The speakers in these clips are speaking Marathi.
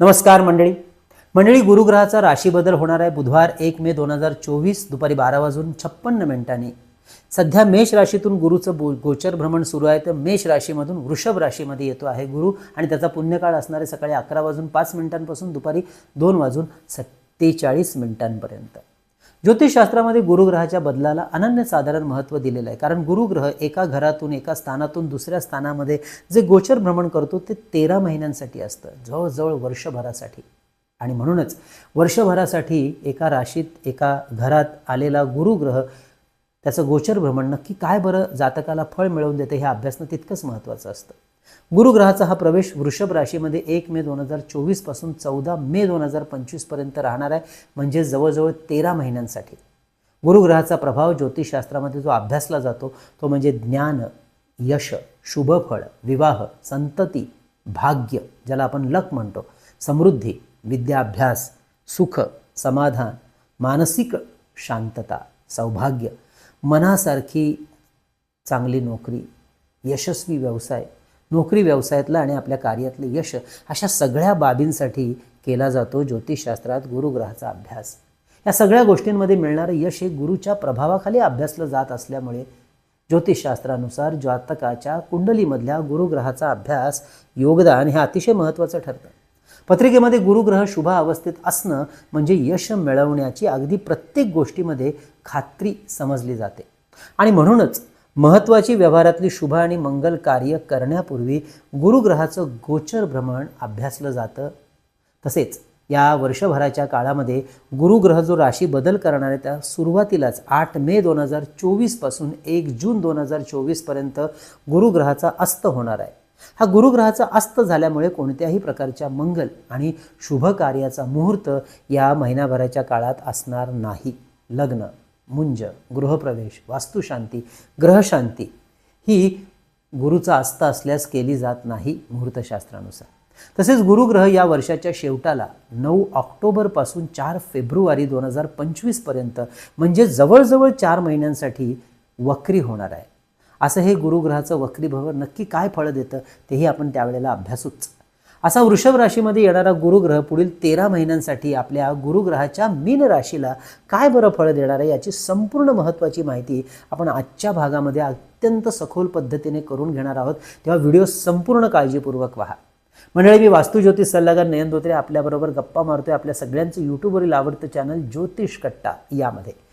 नमस्कार मंडळी. मंडळी गुरुग्रहाचा राशी बदल होणार आहे. बुधवार एक मे दोन हजार चोवीस दुपारी बारा वाजून छप्पन्न मिनिटांनी. सध्या मेष राशीतून गुरुचं बो गोचर भ्रमण सुरू आहे. तर मेष राशीमधून वृषभ राशीमध्ये येतो आहे गुरु आणि त्याचा पुण्यकाळ असणारे सकाळी अकरा वाजून पाच मिनिटांपासून दुपारी दोन वाजून सत्तेचाळीस मिनिटांपर्यंत. ज्योतिषशास्त्रामध्ये गुरुग्रहाच्या बदलाला अनन्यसाधारण महत्त्व दिलेलं आहे. कारण गुरुग्रह एका घरातून एका स्थानातून दुसऱ्या स्थानामध्ये जे गोचर भ्रमण करतो ते तेरा महिन्यांसाठी असतं. जवळजवळ वर्षभरासाठी. आणि म्हणूनच वर्षभरासाठी एका राशीत एका घरात आलेला गुरुग्रह त्याचं गोचर भ्रमण नक्की काय बरं जातकाला फळ मिळवून देतं हे अभ्यासनं तितकंच महत्त्वाचं असतं. गुरुग्रहाचा हा प्रवेश वृषभ राशीमध्ये एक मे दोन हजार चोवीसपासून चौदा मे दोन हजार पंचवीसपर्यंत राहणार आहे. म्हणजे जवळजवळ तेरा महिन्यांसाठी. गुरुग्रहाचा प्रभाव ज्योतिषशास्त्रामध्ये जो अभ्यासला जातो तो म्हणजे ज्ञान यश शुभफळ विवाह संतती भाग्य ज्याला आपण लक म्हणतो. समृद्धी विद्याभ्यास सुख समाधान मानसिक शांतता सौभाग्य. मनासारखी चांगली नोकरी यशस्वी व्यवसाय नोकरी व्यवसायातलं आणि आपल्या कार्यातलं यश अशा सगळ्या बाबींसाठी केला जातो ज्योतिषशास्त्रात गुरुग्रहाचा अभ्यास. या सगळ्या गोष्टींमध्ये मिळणारं यश हे गुरुच्या प्रभावाखाली अभ्यासलं जात असल्यामुळे ज्योतिषशास्त्रानुसार जातकाच्या कुंडलीमधल्या गुरुग्रहाचा अभ्यास योगदान हे अतिशय महत्त्वाचं ठरतं. पत्रिकेमध्ये गुरुग्रह शुभ अवस्थेत असणं म्हणजे यश मिळवण्याची अगदी प्रत्येक गोष्टीमध्ये खात्री समजली जाते. आणि म्हणूनच महत्त्वाची व्यवहारातली शुभ आणि मंगल कार्य करण्यापूर्वी गुरुग्रहाचं गोचर भ्रमण अभ्यासलं जातं. तसेच या वर्षभराच्या काळामध्ये गुरुग्रह जो राशी बदल करणार आहे त्या सुरुवातीलाच आठ मे दोन हजार चोवीसपासून एक जून दोन हजार चोवीसपर्यंत गुरुग्रहाचा अस्त होणार आहे. हा गुरुग्रहाचा अस्त झाल्यामुळे कोणत्याही प्रकारच्या मंगल आणि शुभ कार्याचा मुहूर्त या महिनाभराच्या काळात असणार नाही. लग्न मुंज गृहप्रवेश वास्तुशांती ग्रहशांती ही गुरुचा अस्त असल्यास केली जात नाही मुहूर्तशास्त्रानुसार. तसेच गुरुग्रह या वर्षाच्या शेवटाला नऊ ऑक्टोबरपासून चार फेब्रुवारी दोन हजार पंचवीसपर्यंत म्हणजे जवळजवळ चार महिन्यांसाठी वक्री होणार आहे. असं हे गुरुग्रहाचं वक्रीभव नक्की काय फळं देतं तेही आपण त्यावेळेला अभ्यासूच. असा वृषभ राशीमध्ये येणारा गुरुग्रह पुढील तेरा महिन्यांसाठी आपल्या गुरुग्रहाच्या मीन राशीला काय बरं फळं देणार आहे याची संपूर्ण महत्त्वाची माहिती आपण आजच्या भागामध्ये अत्यंत सखोल पद्धतीने करून घेणार आहोत. तेव्हा व्हिडिओ संपूर्ण काळजीपूर्वक पहा. मंडळी मी वास्तू ज्योतिष सल्लागार नयन धोत्रे आपल्याबरोबर गप्पा मारतोय आपल्या सगळ्यांचं यूट्यूबवरील आवडतं चॅनल ज्योतिष कट्टा यामध्ये.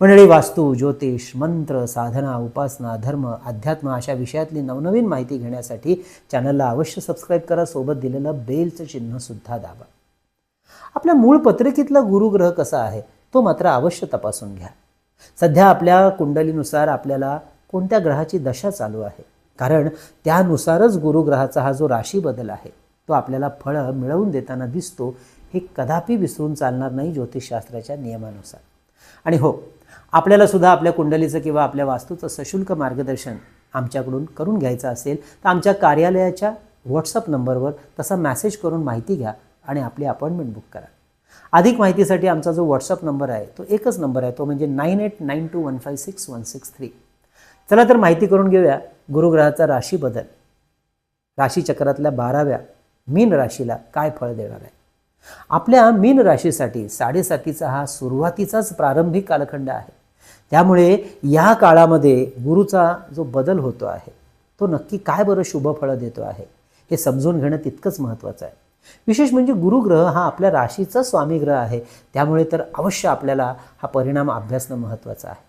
मंडळी वास्तू ज्योतिष मंत्र साधना उपासना धर्म अध्यात्म अशा विषयातली नवनवीन माहिती घेण्यासाठी चॅनलला अवश्य सबस्क्राईब करा. सोबत दिलेलं बेलचं चिन्हसुद्धा दाबा. आपल्या मूळ पत्रिकेतला गुरुग्रह कसा आहे तो मात्र अवश्य तपासून घ्या. सध्या आपल्या कुंडलीनुसार आपल्याला कोणत्या ग्रहाची दशा चालू आहे? कारण त्यानुसारच गुरुग्रहाचा हा जो राशी बदल आहे तो आपल्याला फळं मिळवून देताना दिसतो हे कदापि विसरून चालणार नाही ज्योतिषशास्त्राच्या नियमानुसार. आणि हो आपल्याला सुद्धा आपल्या कुंडलीचं किंवा आपल्या वास्तूचं सशुल्क मार्गदर्शन आमच्याकडून करून घ्यायचं असेल तर आमच्या कार्यालयाच्या व्हॉट्सअप नंबरवर तसा मॅसेज करून माहिती घ्या आणि आपली अपॉइंटमेंट बुक करा. अधिक माहितीसाठी आमचा जो व्हॉट्सअप नंबर आहे तो एकच नंबर आहे तो म्हणजे nine eight nine two one five six one six three. चला तर माहिती करून घेऊया गुरुग्रहाचा राशी बदल राशीचक्रातल्या बाराव्या मीन राशीला काय फळ देणार आहे? आपल्या मीन राशीसाठी साडेसातीचा हा सुरुवातीचाच प्रारंभिक कालखंड आहे. त्यामुळे या काळामध्ये गुरुचा जो बदल होतो आहे तो नक्की काय बरं शुभफळं देतो आहे हे समजून घेणं तितकंच महत्त्वाचं आहे. विशेष म्हणजे गुरुग्रह हा आपल्या राशीचा स्वामीग्रह आहे त्यामुळे तर अवश्य आपल्याला हा परिणाम अभ्यासणं महत्त्वाचं आहे.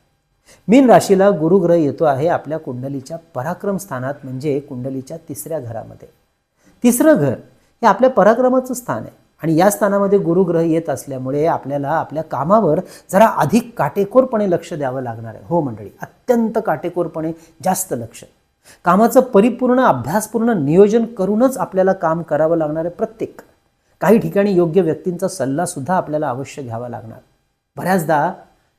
मीन राशीला गुरुग्रह येतो आहे आपल्या कुंडलीच्या पराक्रम स्थानात म्हणजे कुंडलीच्या तिसऱ्या घरामध्ये. तिसरं घर हे आपल्या पराक्रमाचं स्थान आहे. आणि या स्थानामध्ये गुरुग्रह येत असल्यामुळे आपल्याला आपल्या कामावर जरा अधिक काटेकोरपणे लक्ष द्यावं लागणार आहे. हो मंडळी अत्यंत काटेकोरपणे जास्त लक्ष. कामाचं परिपूर्ण अभ्यासपूर्ण नियोजन करूनच आपल्याला काम करावं लागणार आहे प्रत्येक. काही ठिकाणी योग्य व्यक्तींचा सल्लासुद्धा आपल्याला अवश्य घ्यावा लागणार. बऱ्याचदा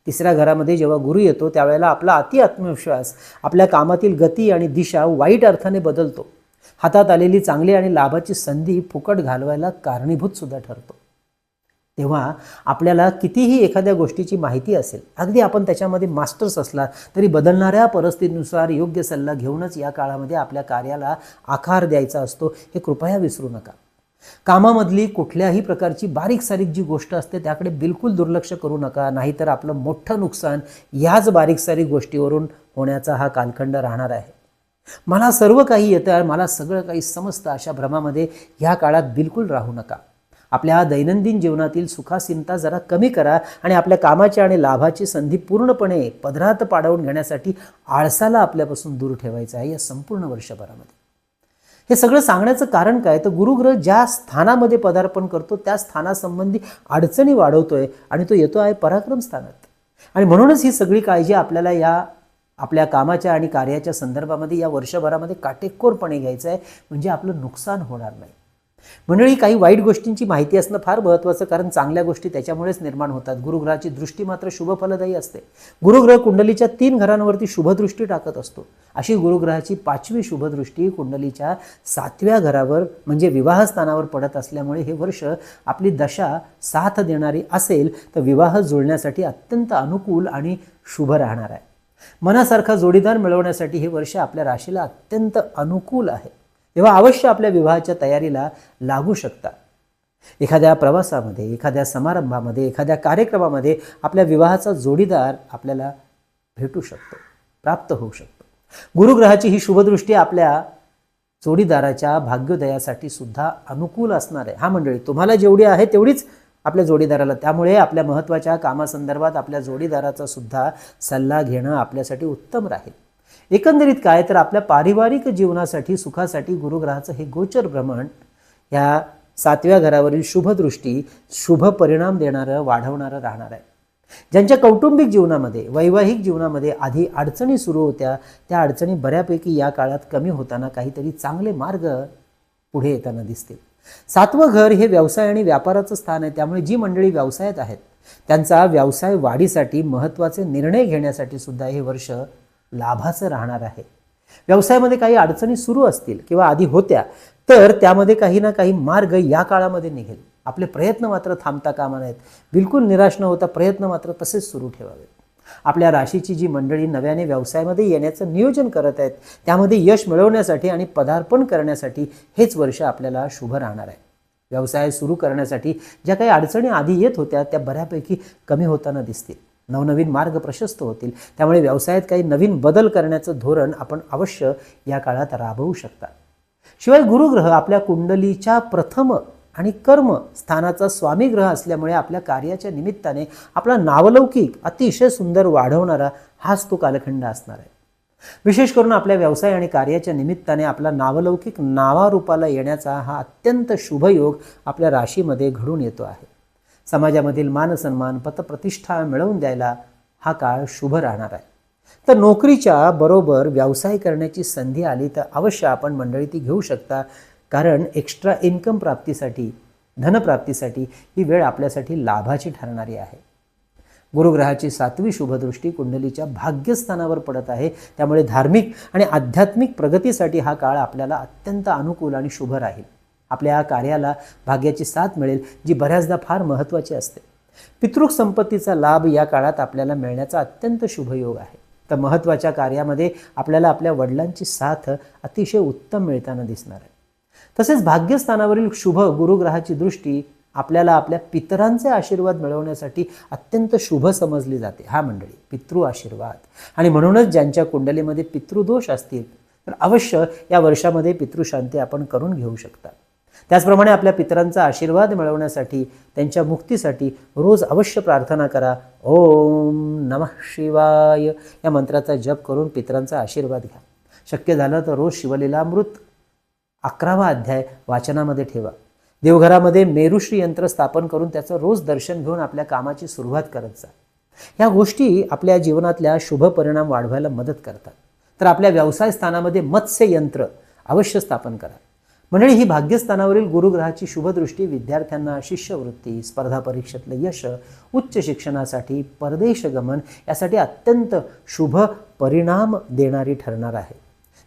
तिसऱ्या घरामध्ये जेव्हा गुरु येतो त्यावेळेला आपला अति आत्मविश्वास आपल्या कामातील गती आणि दिशा वाईट अर्थाने बदलतो. हातात आलेली चांगली आणि लाभाची संधी फुकट घालवायला कारणीभूत सुद्धा ठरतो. तेव्हा आपल्याला कितीही एखाद्या गोष्टीची माहिती असेल अगदी आपण त्याच्यामध्ये मास्टर्स असला तरी बदलणाऱ्या परिस्थितीनुसार योग्य सल्ला घेऊनच या काळामध्ये आपल्या कार्याला आकार द्यायचा असतो हे कृपया विसरू नका. कामामधली कुठल्याही प्रकारची बारीक सारीक जी गोष्ट असते त्याकडे बिलकुल दुर्लक्ष करू नका नाहीतर आपलं मोठं नुकसान याच बारीक सारीक गोष्टीवरून होण्याचा हा कालखंड राहणार आहे. मला सर्व काही येतं मला सगळं काही समजतं अशा भ्रमामध्ये ह्या काळात बिलकुल राहू नका. आपल्या दैनंदिन जीवनातील सुखासीनता जरा कमी करा आणि आपल्या कामाची आणि लाभाची संधी पूर्णपणे पदरात पाडवून घेण्यासाठी आळसाला आपल्यापासून दूर ठेवायचं आहे या संपूर्ण वर्षभरामध्ये. हे सगळं सांगण्याचं कारण काय? तर गुरुग्रह ज्या स्थानामध्ये पदार्पण करतो त्या स्थानासंबंधी अडचणी वाढवतोय आणि तो येतो आहे पराक्रम स्थानात. आणि म्हणूनच ही सगळी काळजी आपल्याला या आपल्या कामाच्या आणि कार्याच्या संदर्भामध्ये या वर्षभरामध्ये काटेकोरपणे घ्यायचं आहे म्हणजे आपलं नुकसान होणार नाही. मंडळी काही वाईट गोष्टींची माहिती असणं फार महत्त्वाचं कारण चांगल्या गोष्टी त्याच्यामुळेच निर्माण होतात. गुरुग्रहाची दृष्टी मात्र शुभफलदायी असते. गुरुग्रह कुंडलीच्या तीन घरांवरती शुभदृष्टी टाकत असतो. अशी गुरुग्रहाची पाचवी शुभदृष्टी कुंडलीच्या सातव्या घरावर म्हणजे विवाहस्थानावर पडत असल्यामुळे हे वर्ष आपली दशा साथ देणारी असेल तर विवाह जुळण्यासाठी अत्यंत अनुकूल आणि शुभ राहणार आहे. मनासारखा जोडीदार मिळवण्यासाठी हे वर्ष आपल्या राशीला अत्यंत अनुकूल आहे. तेव्हा अवश्य आपल्या विवाहाच्या तयारीला लागू शकता. एखाद्या प्रवासामध्ये एखाद्या समारंभामध्ये एखाद्या कार्यक्रमामध्ये आपल्या विवाहाचा जोडीदार आपल्याला भेटू शकतो प्राप्त होऊ शकतो. गुरुग्रहाची ही शुभदृष्टी आपल्या जोडीदाराच्या भाग्योदयासाठी सुद्धा अनुकूल असणार आहे. हा मंडळी तुम्हाला जेवढी आहे तेवढीच आपल्या जोडीदाराला. त्यामुळे आपल्या महत्त्वाच्या कामासंदर्भात आपल्या जोडीदाराचा सुद्धा सल्ला घेणं आपल्यासाठी उत्तम राहील. एकंदरीत काय तर आपल्या पारिवारिक जीवनासाठी सुखासाठी गुरुग्रहाचं हे गोचर भ्रमण ह्या सातव्या घरावरील शुभदृष्टी शुभ परिणाम देणारं वाढवणारं राहणार आहे. ज्यांच्या कौटुंबिक जीवनामध्ये वैवाहिक जीवनामध्ये आधी अडचणी सुरू होत्या त्या अडचणी बऱ्यापैकी या काळात कमी होताना काहीतरी चांगले मार्ग पुढे येताना दिसतील. सातवं घर हे व्यवसाय आणि व्यापाराचं स्थान आहे. त्यामुळे जी मंडळी व्यवसायात आहेत त्यांचा व्यवसाय वाढीसाठी महत्त्वाचे निर्णय घेण्यासाठी सुद्धा हे वर्ष लाभाचं राहणार आहे. व्यवसायामध्ये काही अडचणी सुरू असतील किंवा आधी होत्या तर त्यामध्ये काही ना काही मार्ग या काळामध्ये निघेल. आपले प्रयत्न मात्र थांबता कामा नाहीत बिलकुल निराश न होता प्रयत्न मात्र तसेच सुरू ठेवावेत. आपल्या राशीची जी मंडळी नव्याने व्यवसायामध्ये येण्याचं नियोजन करत आहेत त्यामध्ये यश मिळवण्यासाठी आणि पदार्पण करण्यासाठी हेच वर्ष आपल्याला शुभ राहणार आहे. व्यवसाय सुरू करण्यासाठी ज्या काही अडचणी आधी येत होत्या त्या बऱ्यापैकी कमी होताना दिसतील. नवनवीन मार्ग प्रशस्त होतील. त्यामुळे व्यवसायात काही नवीन बदल करण्याचं धोरण आपण अवश्य या काळात राबवू शकता. शिवाय गुरुग्रह आपल्या कुंडलीच्या प्रथम आणि कर्म स्थानाचा स्वामी ग्रह असल्यामुळे आपल्या कार्याच्या निमित्ताने आपला नावलौकिक अतिशय सुंदर वाढवणारा हाच तो कालखंड असणार आहे. विशेष करून आपल्या व्यवसाय आणि कार्याच्या निमित्ताने आपला नावलौकिक नावारूपाला येण्याचा हा अत्यंत शुभयोग आपल्या राशीमध्ये घडून येतो आहे. समाजामधील मानसन्मान पतप्रतिष्ठा मिळवून द्यायला हा काळ शुभ राहणार आहे. तर नोकरीच्या बरोबर व्यवसाय करण्याची संधी आली तर अवश्य आपण मंडळी ती घेऊ शकता. कारण एक्स्ट्रा इन्कम प्राप्तीसाठी धनप्राप्तीसाठी ही वेळ आपल्यासाठी लाभाची ठरणारी आहे. गुरुग्रहाची सातवी शुभदृष्टी कुंडलीच्या भाग्यस्थानावर पडत आहे. त्यामुळे धार्मिक आणि आध्यात्मिक प्रगतीसाठी हा काळ आपल्याला अत्यंत अनुकूल आणि शुभ राहील. आपल्या कार्याला भाग्याची साथ मिळेल जी बऱ्याचदा फार महत्त्वाची असते. पितृक संपत्तीचा लाभ या काळात आपल्याला मिळण्याचा अत्यंत शुभयोग आहे. तर महत्त्वाच्या कार्यामध्ये आपल्याला आपल्या वडिलांची साथ अतिशय उत्तम मिळताना दिसणार आहे. तसेच भाग्यस्थानावरील शुभ गुरुग्रहाची दृष्टी आपल्याला आपल्या पितरांचे आशीर्वाद मिळवण्यासाठी अत्यंत शुभ समजली जाते. हा मंडळी पितृ आशीर्वाद. आणि म्हणूनच ज्यांच्या कुंडलीमध्ये पितृदोष असतील तर अवश्य या वर्षामध्ये पितृशांती आपण करून घेऊ शकता. त्याचप्रमाणे आपल्या पितरांचा आशीर्वाद मिळवण्यासाठी त्यांच्या मुक्तीसाठी रोज अवश्य प्रार्थना करा. ओम नमः शिवाय. या मंत्राचा जप करून पितरांचा आशीर्वाद घ्या. शक्य झालं तर रोज शिवलीलामृत अकरावा अध्याय वाचनामध्ये ठेवा. देवघरामध्ये मेरुश्री यंत्र स्थापन करून त्याचं रोज दर्शन घेऊन आपल्या कामाची सुरुवात करत जा. ह्या गोष्टी आपल्या जीवनातल्या शुभ परिणाम वाढवायला मदत करतात. तर आपल्या व्यवसाय स्थानामध्ये मत्स्य यंत्र अवश्य स्थापन करा. मंडळी ही भाग्यस्थानावरील गुरुग्रहाची शुभदृष्टी विद्यार्थ्यांना शिष्यवृत्ती स्पर्धा परीक्षेतलं यश उच्च शिक्षणासाठी परदेश गमन यासाठी अत्यंत शुभ परिणाम देणारी ठरणार आहे.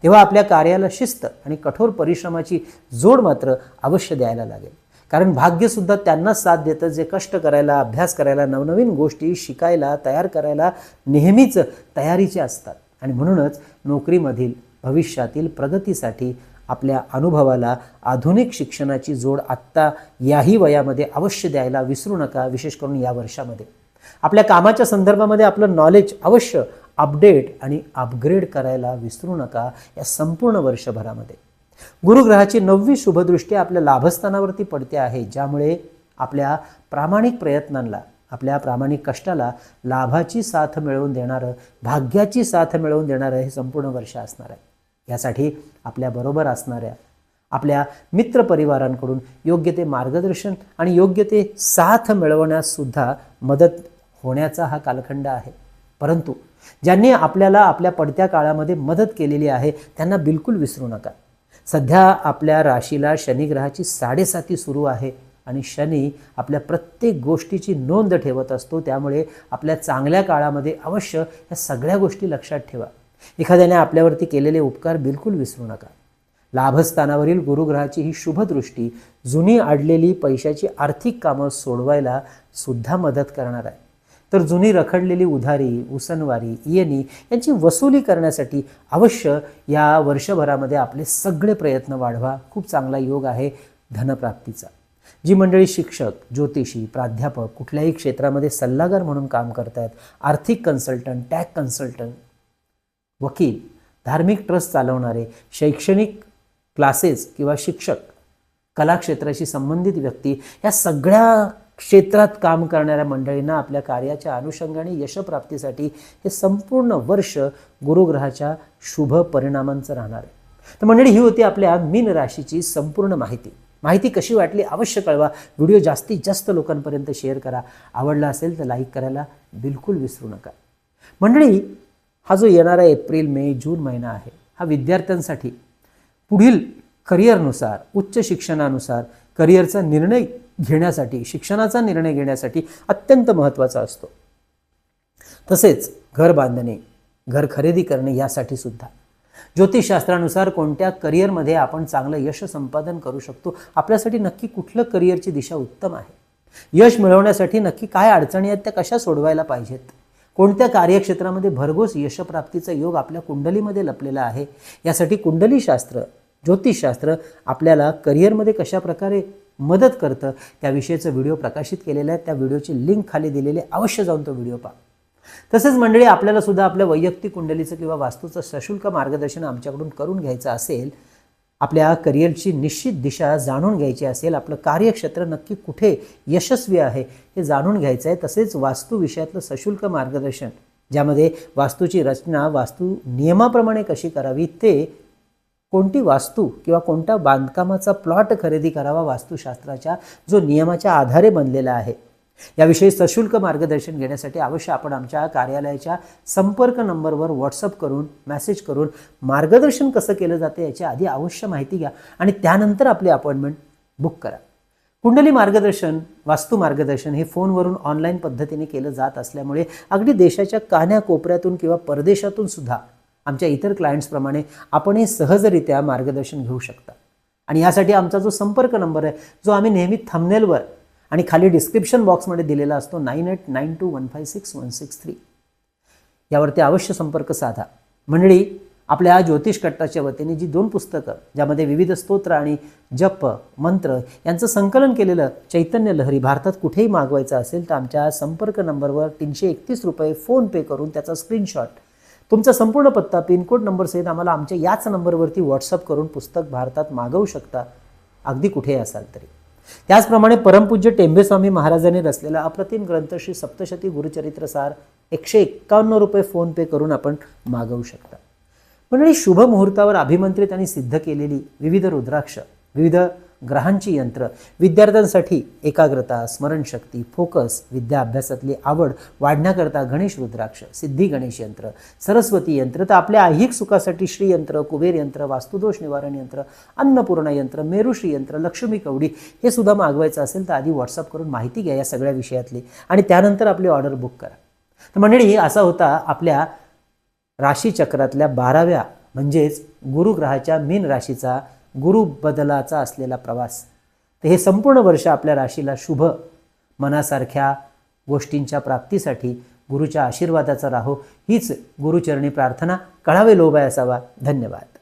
तेव्हा आपल्या कार्याला शिस्त आणि कठोर परिश्रमाची जोड मात्र अवश्य द्यायला लागेल. कारण भाग्यसुद्धा त्यांना साथ देतं जे कष्ट करायला अभ्यास करायला नवनवीन गोष्टी शिकायला तयार करायला नेहमीच तयारीचे असतात. आणि म्हणूनच नोकरीमधील भविष्यातील प्रगतीसाठी आपल्या अनुभवाला आधुनिक शिक्षणाची जोड आत्ता याही वयामध्ये अवश्य द्यायला विसरू नका विशेष करून या वर्षामध्ये. आपल्या कामाच्या संदर्भामध्ये आपलं नॉलेज अवश्य अपडेट आणि अपग्रेड करायला विसरू नका या संपूर्ण वर्षभरामध्ये. गुरुग्रहाची नववी शुभदृष्टी आपल्या लाभस्थानावरती पडते आहे ज्यामुळे आपल्या प्रामाणिक प्रयत्नांना आपल्या प्रामाणिक कष्टाला लाभाची साथ मिळवून देणारं भाग्याची साथ मिळवून देणारं हे संपूर्ण वर्ष असणार आहे. यासाठी आपल्याबरोबर असणाऱ्या आपल्या मित्रपरिवारांकडून योग्य ते मार्गदर्शन आणि योग्य ते साथ मिळवण्यास सुद्धा मदत होण्याचा हा कालखंड आहे. परंतु ज्यांनी आपल्याला आपल्या पडत्या काळामध्ये मदत केलेली आहे त्यांना बिलकुल विसरू नका. सध्या आपल्या राशीला शनिग्रहाची साडेसाती सुरू आहे आणि शनी आपल्या प्रत्येक गोष्टीची नोंद ठेवत असतो. त्यामुळे आपल्या चांगल्या काळामध्ये अवश्य ह्या सगळ्या गोष्टी लक्षात ठेवा. एखाद्याने आपल्यावरती केलेले उपकार बिलकुल विसरू नका. लाभस्थानावरील गुरुग्रहाची ही शुभदृष्टी जुनी अडलेली पैशाची आर्थिक कामं सोडवायला सुद्धा मदत करणार आहे. तर जुनी रखडलेली उधारी उसनवारी येणी यांची वसुली करण्यासाठी अवश्य या वर्षभरामध्ये आपले सगळे प्रयत्न वाढवा. खूप चांगला योग आहे धनप्राप्तीचा. जी मंडळी शिक्षक ज्योतिषी प्राध्यापक कुठल्याही क्षेत्रामध्ये सल्लागार म्हणून काम करतायत आर्थिक कन्सल्टंट टॅग कन्सल्टंट वकील धार्मिक ट्रस्ट चालवणारे शैक्षणिक क्लासेस किंवा शिक्षक कलाक्षेत्राशी संबंधित व्यक्ती या सगळ्या क्षेत्रात काम करणाऱ्या मंडळींना आपल्या कार्याच्या अनुषंगाने यशप्राप्तीसाठी हे संपूर्ण वर्ष गुरुग्रहाच्या शुभ परिणामांचं राहणार आहे. तर मंडळी ही होती आपल्या मीन राशीची संपूर्ण माहिती. माहिती कशी वाटली? अवश्य कळवा. व्हिडिओ जास्तीत जास्त लोकांपर्यंत शेअर करा. आवडला असेल तर लाईक करायला बिलकुल विसरू नका. मंडळी हा जो येणारा एप्रिल मे जून महिना आहे हा विद्यार्थ्यांसाठी पुढील करिअरनुसार उच्च शिक्षणानुसार करिअरचा निर्णय घेण्यासाठी शिक्षणाचा निर्णय घेण्यासाठी अत्यंत महत्त्वाचा असतो. तसेच घर बांधणे घर खरेदी करणे यासाठी सुद्धा. ज्योतिषशास्त्रानुसार कोणत्या करिअरमध्ये आपण चांगलं यश संपादन करू शकतो आपल्यासाठी नक्की कुठलं करिअरची दिशा उत्तम आहे? यश मिळवण्यासाठी नक्की काय अडचणी आहेत त्या कशा सोडवायला पाहिजेत? कोणत्या कार्यक्षेत्रामध्ये भरघोस यशप्राप्तीचा योग आपल्या कुंडलीमध्ये लपलेला आहे? यासाठी कुंडलीशास्त्र ज्योतिषशास्त्र आपल्याला करिअरमध्ये कशा प्रकारे मदत करतं. त्याविषयीचं व्हिडिओ प्रकाशित केलेला आहे त्या व्हिडिओची लिंक खाली दिलेली अवश्य जाऊन तो व्हिडिओ पहा. तसेच मंडळी आपल्याला सुद्धा आपल्या वैयक्तिक कुंडलीचं किंवा वास्तूचं सशुल्क मार्गदर्शन आमच्याकडून करून घ्यायचं असेल आपल्या करिअरची निश्चित दिशा जाणून घ्यायची असेल आपलं कार्यक्षेत्र नक्की कुठे यशस्वी आहे हे जाणून घ्यायचं आहे. तसेच वास्तू विषयातलं सशुल्क मार्गदर्शन ज्यामध्ये वास्तूची रचना वास्तू नियमाप्रमाणे कशी करावी ते कोणती वास्तू किंवा कोणत्या बांधकामाचा प्लॉट खरेदी करावा वास्तुशास्त्राच्या जो नियमाच्या आधारे बनलेला आहे? याविषयी सशुल्क मार्गदर्शन घेण्यासाठी अवश्य आपण आमच्या कार्यालयाच्या संपर्क नंबरवर व्हॉट्सअप करून मेसेज करून मार्गदर्शन कसं केलं जातं याची आधी अवश्य माहिती घ्या आणि त्यानंतर आपली अपॉइंटमेंट बुक करा. कुंडली मार्गदर्शन वास्तू मार्गदर्शन हे फोनवरून ऑनलाईन पद्धतीने केलं जात असल्यामुळे अगदी देशाच्या कान्याकोपऱ्यातून किंवा परदेशातून सुद्धा आमच्या इतर क्लायंट्सप्रमाणे आपणही सहजरित्या मार्गदर्शन घेऊ शकता. आणि यासाठी आमचा जो संपर्क नंबर आहे जो आम्ही नेहमी थंबनेलवर आणि खाली डिस्क्रिप्शन बॉक्समध्ये दिलेला असतो nine eight nine two one five six one six three यावरती अवश्य संपर्क साधा. मंडळी आपल्या ज्योतिष कट्टाच्या वतीने जी दोन पुस्तकं ज्यामध्ये विविध स्तोत्र आणि जप मंत्र यांचं संकलन केलेलं चैतन्य लहरी भारतात कुठेही मागवायचं असेल तर आमच्या संपर्क नंबरवर तीनशे एकतीस रुपये फोनपे करून त्याचा स्क्रीनशॉट तुमचा संपूर्ण पत्ता पिनकोड नंबरसहित आम्हाला आमच्या याच नंबरवरती व्हॉट्सअप करून पुस्तक भारतात मागवू शकता. अगदी कुठेही असाल तरी. त्याचप्रमाणे परमपूज्य टेंबेस्वामी महाराजांनी रचलेला अप्रतिम ग्रंथ श्री सप्तशती गुरुचरित्रसार एकशे एक्कावन्न रुपये फोनपे करून आपण मागवू शकता. मंडळी शुभ मुहूर्तावर अभिमंत्रित आणि सिद्ध केलेली विविध रुद्राक्ष विविध ग्रहांची यंत्र. विद्यार्थ्यांसाठी एकाग्रता स्मरणशक्ती फोकस विद्या अभ्यासातली आवड वाढण्याकरता गणेश रुद्राक्ष सिद्धी गणेश यंत्र सरस्वती यंत्र तर आपल्या ऐहिक सुखासाठी श्रीयंत्र कुबेर यंत्र वास्तुदोष निवारण यंत्र अन्नपूर्णा यंत्र मेरुश्री यंत्र लक्ष्मी कवडी हे सुद्धा मागवायचं असेल तर आधी व्हॉट्सअप करून माहिती घ्या या सगळ्या विषयातली आणि त्यानंतर आपली ऑर्डर बुक करा. तर मंडळी असा होता आपल्या राशीचक्रातल्या बाराव्या म्हणजेच गुरुग्रहाच्या मीन राशीचा गुरु बदलाचा असलेला प्रवास. तर हे संपूर्ण वर्ष आपल्या राशीला शुभ मनासारख्या गोष्टींच्या प्राप्तीसाठी गुरुच्या आशीर्वादाचा राहो. हीच गुरुचरणी प्रार्थना. कळावे लोभाय असावा. धन्यवाद.